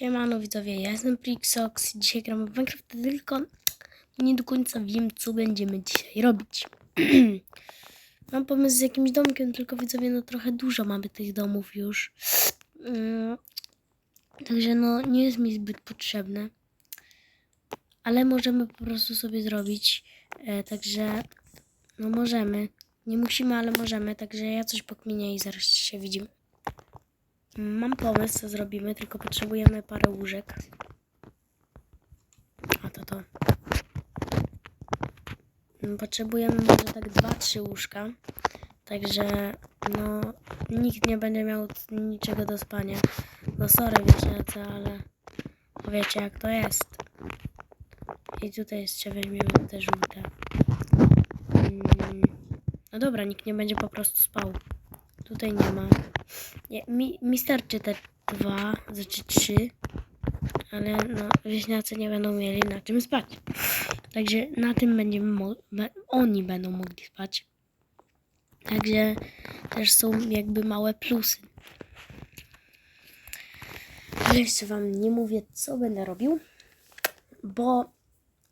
Siemano widzowie, ja jestem Prixox dzisiaj gramy w Minecraft, tylko nie do końca wiem, co będziemy dzisiaj robić. Mam pomysł z jakimś domkiem, tylko widzowie, no trochę dużo mamy tych domów już. Mm, Także no, nie jest mi zbyt potrzebne. Ale możemy po prostu sobie zrobić. E, także, no możemy. Nie musimy, ale możemy. Także ja coś pokminię i zaraz się widzimy. Mam pomysł, co zrobimy, tylko potrzebujemy parę łóżek. A to to. Mm, Potrzebujemy może tak dwa, trzy łóżka. Także no nikt nie będzie miał niczego do spania. No sorry wieśniacy, ale no wiecie jak to jest. I tutaj jeszcze weźmiemy te żółte. Mm, No dobra, nikt nie będzie po prostu spał. Tutaj nie ma. Nie, mi, mi starczy te dwa, znaczy trzy, ale no, wieśniacy nie będą mieli na czym spać. Także na tym będziemy, oni będą mogli spać. Także też są jakby małe plusy. Ale jeszcze wam nie mówię, co będę robił, bo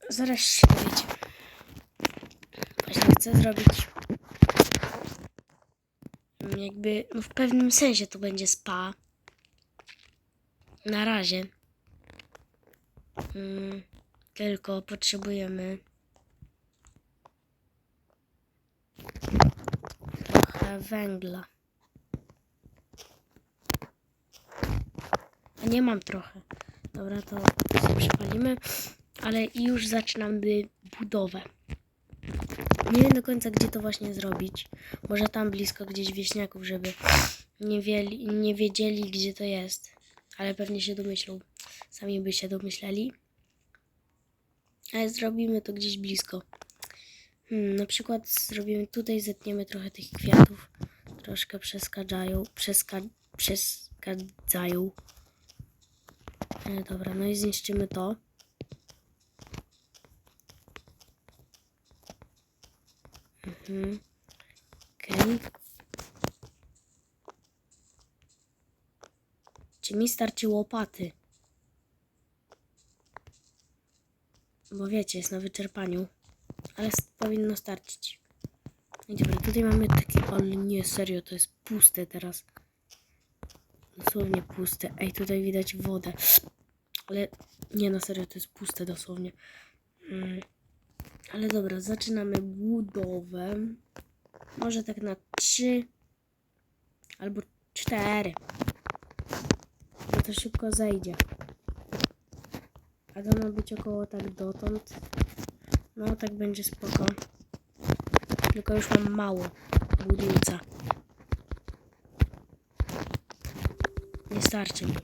zaraz się dowiecie. Właśnie chcę zrobić jakby no w pewnym sensie to będzie spa. Na razie. Mm, tylko potrzebujemy trochę węgla. A nie mam trochę. Dobra, to sobie przepalimy. Ale już zaczynamy budowę. Nie wiem do końca, gdzie to właśnie zrobić. Może tam blisko gdzieś wieśniaków, żeby nie, wieli, nie wiedzieli, gdzie to jest. Ale pewnie się domyślą. Sami by się domyśleli. Ale zrobimy to gdzieś blisko. Hmm, na przykład zrobimy tutaj, zetniemy trochę tych kwiatów. Troszkę przeskadzają. Przeska, przeskadzają. E, dobra, no i zniszczymy to. Mhm. Okej. Czy mi starczy łopaty? Bo wiecie, jest na wyczerpaniu. Ale powinno starczyć. I dobra, tutaj mamy takie... Ale nie, serio, to jest puste teraz. Dosłownie puste. Ej, tutaj widać wodę. Ale nie, na serio, to jest puste dosłownie. Mm. Ale dobra, zaczynamy budowę. Może tak na trzy albo cztery. Bo to szybko zejdzie. A to ma być około tak dotąd. No tak będzie spoko. Tylko już mam mało budulca. Nie starczy mi.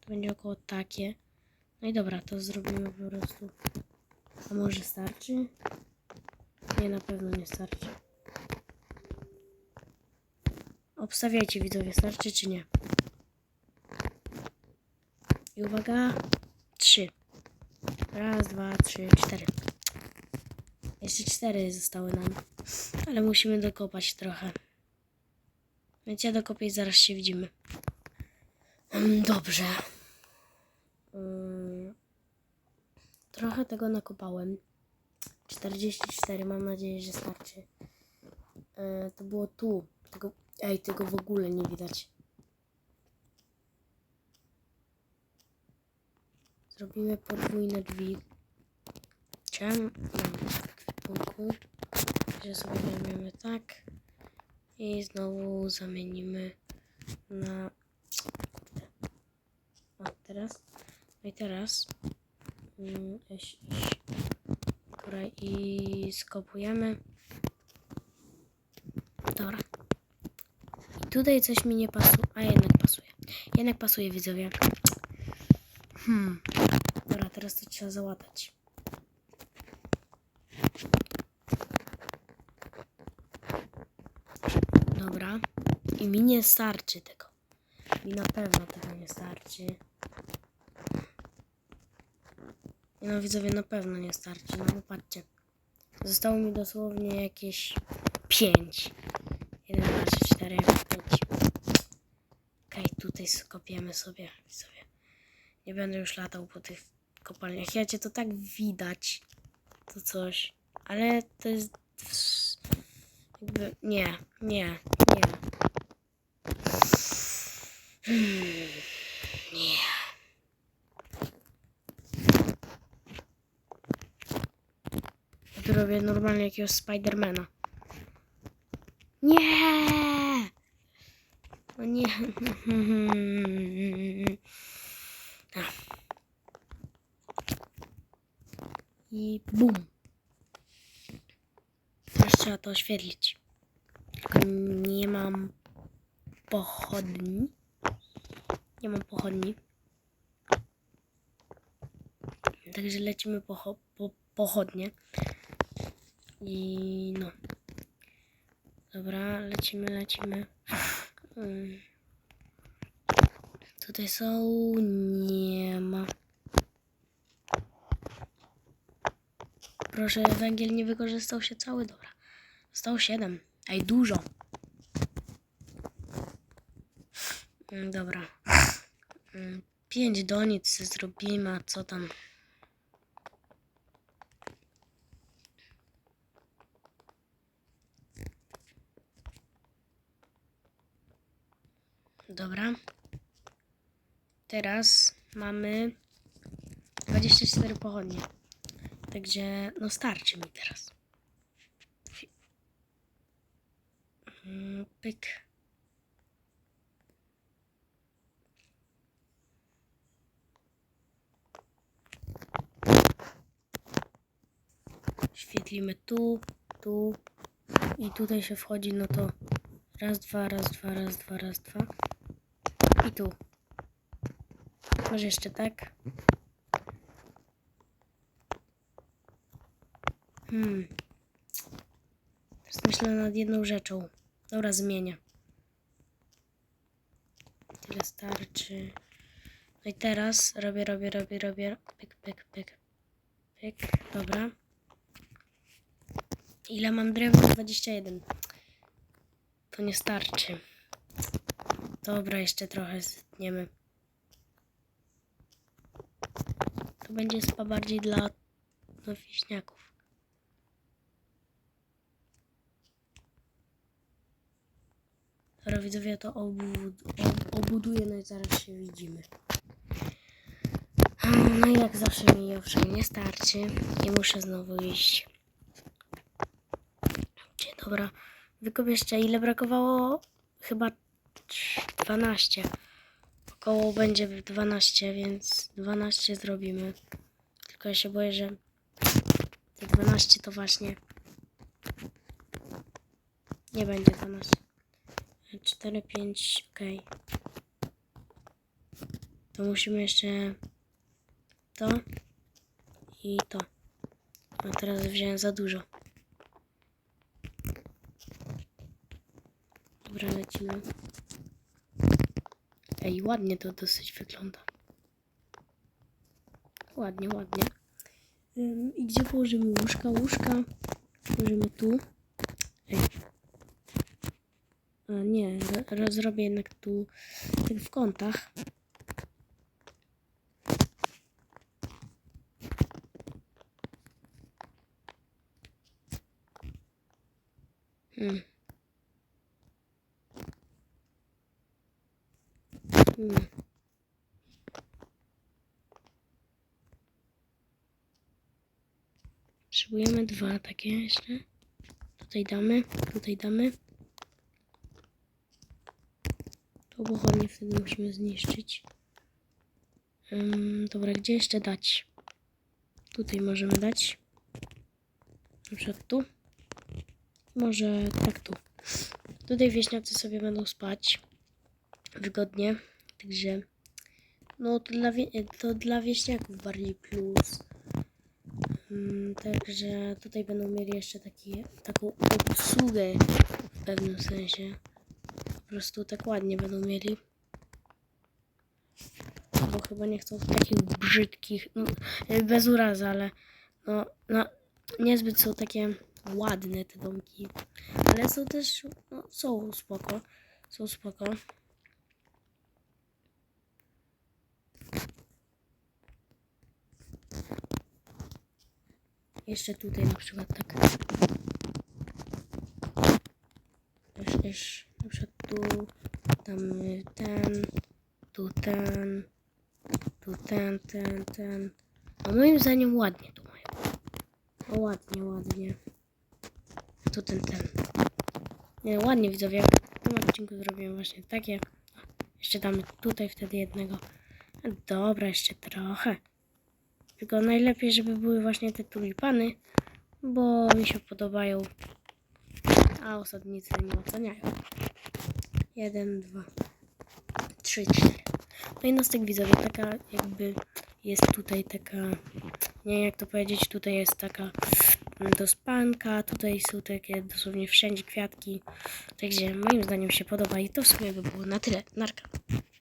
To będzie około takie. No i dobra, to zrobimy po prostu. A może starczy? Nie, na pewno nie starczy. Obstawiajcie widzowie, starczy czy nie. I uwaga, trzy. Raz, dwa, trzy, cztery. Jeszcze cztery zostały nam. Ale musimy dokopać trochę. Więc ja dokopię i zaraz się widzimy. Mm, Dobrze. Mm, Trochę tego nakopałem. 44, mam nadzieję, że starczy. E, to było tu. Tego, ej, tego w ogóle nie widać. Zrobimy podwójne drzwi. Czemu? Mam w kwipunku. Że sobie weźmiemy tak. I znowu zamienimy na... O, teraz. No i teraz. Dobra, i skopujemy. Dobra. I tutaj coś mi nie pasuje. A jednak pasuje. Jednak pasuje, widzowie. Hmm. Dobra, teraz to trzeba załatać. Dobra. I mi nie starczy tego. Mi na pewno tego nie starczy. No widzowie, na pewno nie starczy. No bo patrzcie. Zostało mi dosłownie jakieś 5. 1, 2, 3, 4, 5. tutaj skopiemy sobie, sobie. Nie będę już latał po tych kopalniach. Ja cię to tak widać, to coś, ale to jest jakby, nie, nie, nie. Hmm, nie. Ja tu robię normalnie jakiegoś Spidermana. Nie! O nie. I bum. Teraz trzeba to oświetlić. Tylko nie mam pochodni. Nie mam pochodni. Także lecimy po, po pochodnie. I no. Dobra, lecimy, lecimy. Mm. Tutaj są. Nie ma. Proszę, węgiel nie wykorzystał się cały. Dobra. Zostało 7. Ej, dużo. Mm, Dobra. 5 donic zrobimy, a co tam? Dobra. Teraz mamy 24 pochodnie. Także no starczy mi teraz. Mm, Pyk. Świetlimy tu, tu i tutaj się wchodzi, no to raz, dwa, raz, dwa, raz, dwa, raz, dwa i tu. Może jeszcze tak. Hmm. Teraz myślę nad jedną rzeczą. Dobra, zmienię. Tyle starczy. No i teraz robię, robię, robię, robię. Pyk, pyk, pyk. Pyk. Dobra. Ile mam drewna? 21. To nie starczy. Dobra, jeszcze trochę zetniemy. To będzie spa bardziej dla no, wieśniaków. Dobra, widzowie, to obud ob obuduję, no i zaraz się widzimy. No i jak zawsze mi owszem nie starczy i muszę znowu iść. Dobra, wykop jeszcze ile brakowało? Chyba 12. Około będzie 12, więc 12 zrobimy. Tylko ja się boję, że te 12 to właśnie nie będzie 12. 4, 5, ok. To musimy jeszcze to i to. A teraz wziąłem za dużo. Dobra, lecimy. Ej, ładnie to dosyć wygląda. Ładnie, ładnie. Ym, I gdzie położymy łóżka? Łóżka położymy tu. Ej. A nie, ro- rozrobię jednak tu w kątach. Hmm. Hmm. Potrzebujemy dwa takie jeszcze. Tutaj damy, tutaj damy. To pochodnie wtedy musimy zniszczyć. Ym, dobra, gdzie jeszcze dać? Tutaj możemy dać. Na przykład tu. Może tak tu. Tutaj wieśniacy sobie będą spać wygodnie. Także no to dla, to dla wieśniaków bardziej plus. Mm, także tutaj będą mieli jeszcze taki, taką obsługę w pewnym sensie. Po prostu tak ładnie będą mieli. Bo chyba nie chcą takich brzydkich, no, bez urazy, ale no, no niezbyt są takie ładne te domki. Ale są też, no, są spoko. Są spoko. Jeszcze tutaj na przykład tak. Już, już, na przykład tu, tam ten, tu ten, tu ten, ten, ten. A moim zdaniem ładnie tu mają. O, ładnie, ładnie. Tu ten, ten. Nie, ładnie widzowie. W tym odcinku zrobiłem właśnie takie. Jeszcze damy tutaj wtedy jednego. Dobra, jeszcze trochę. Tylko najlepiej, żeby były właśnie te tulipany, bo mi się podobają, a osadnicy nie oceniają. Jeden, dwa, trzy, cztery. No i nostek widzowie, taka jakby jest tutaj taka, nie wiem jak to powiedzieć, tutaj jest taka mm, dospanka, tutaj są takie dosłownie wszędzie kwiatki. Także moim zdaniem się podoba i to w sumie by było na tyle. Narka.